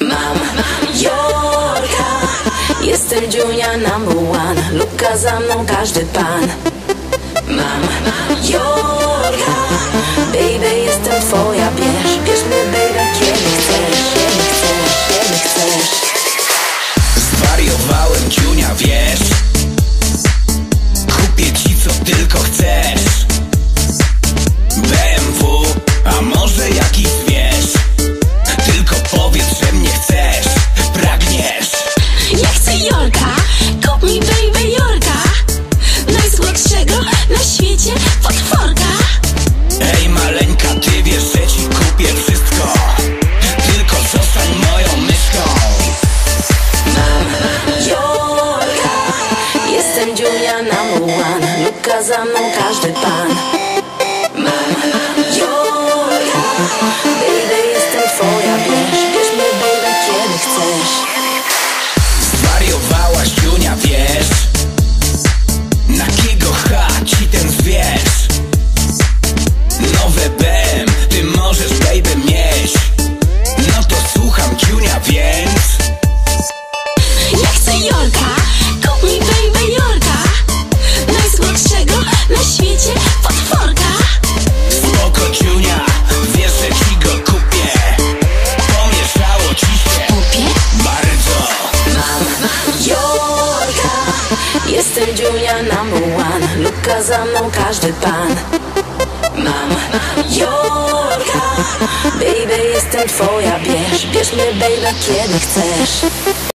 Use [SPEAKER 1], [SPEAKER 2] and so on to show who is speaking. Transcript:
[SPEAKER 1] Mam Jorka. Jestem Junia number one. Luka za mną każdy pan. Mam Jorka
[SPEAKER 2] Jorka, kup mi baby Jorka. Najsłodszego na świecie potworka.
[SPEAKER 3] Ej maleńka, ty wiesz, że ci kupię wszystko. Tylko zostań moją myszką.
[SPEAKER 1] Mam Jorka. Jestem one Luka za mną każdy pan Jestem Junia number one. Luka za mną każdy pan. Mam Jorka. Baby jestem twoja Bierz, bierz mnie baby kiedy chcesz